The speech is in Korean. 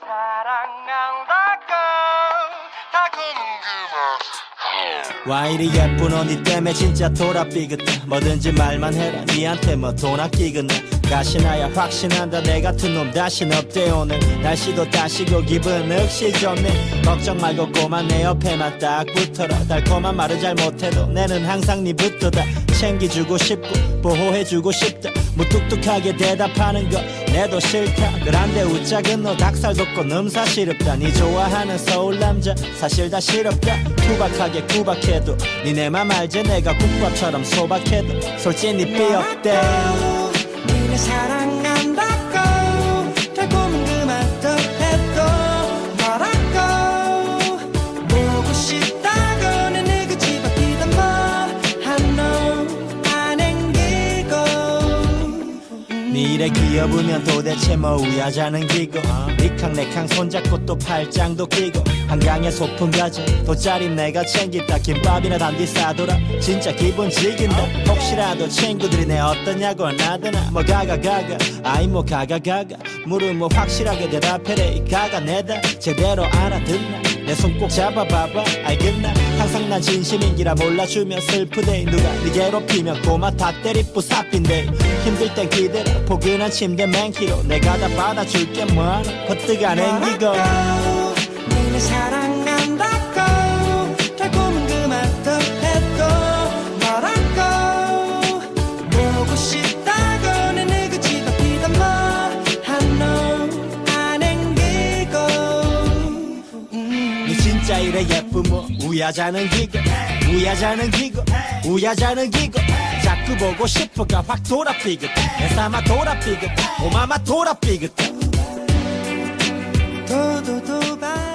사랑한다고 다 궁금해 와 이리 예쁜 언니 때문에 진짜 돌아삐긋해 뭐든지 말만 해라 니한테 뭐 돈 아끼겠네. 가시나야 확신한다 내 같은 놈 다신 없대 오늘. 날씨도 다시고 기분 역시 좋네. 걱정 말고 꼬마 내 옆에만 딱 붙어라. 달콤한 말을 잘 못해도 내는 항상 네 니부터다. 챙겨주고 싶고 보호해주고 싶다. 무뚝뚝하게 대답하는 것. 내도 싫다. 그런데 웃작은 너 닭살 돋고 넘사 시럽다. 니 좋아하는 서울 남자 사실 다 싫었다. 투박하게 구박해도 니네 맘 알지? 내가 국밥처럼 소박해도 솔직히 니 삐없대 니네 사랑 니 일에 귀여우면 도대체 뭐 우야자는 기고. 니캉 내캉 손잡고 또 팔짱도 끼고. 한강에 소풍 가자 돗자리 내가 챙긴다. 김밥이나 단디 싸돌아. 진짜 기분 즐긴다. 혹시라도 친구들이 내 어떠냐고 나더나. 뭐 가가 가가 아이 뭐 가가 가가. 물은 뭐 확실하게 대답해래. 이 가가 내다. 제대로 알아듣나. 내 손 꼭 잡아봐봐. 알겠나? 항상 난 진심인기라 몰라주면 슬프대. 누가 네 괴롭히면 꼬마 다 때리 뿌 사핀데 힘들 땐 기대라 포근한 침대 맨키로. 내가 다 받아줄게 뭐하나 버뜩 안 앵기고. 니네 사랑한다고 달콤한 그 말도 해도 말았고? 보고 싶다고 내집 앞이던 뭐한놈안 앵기고. 음. 니 진짜 이래 예쁘모. 우야자는 기고 우야자는 기고 우야자는 기고 그 보고 싶어가 확 돌아 삐긋 내 삶아 돌아 삐긋 오마마 돌아 삐긋 도도도바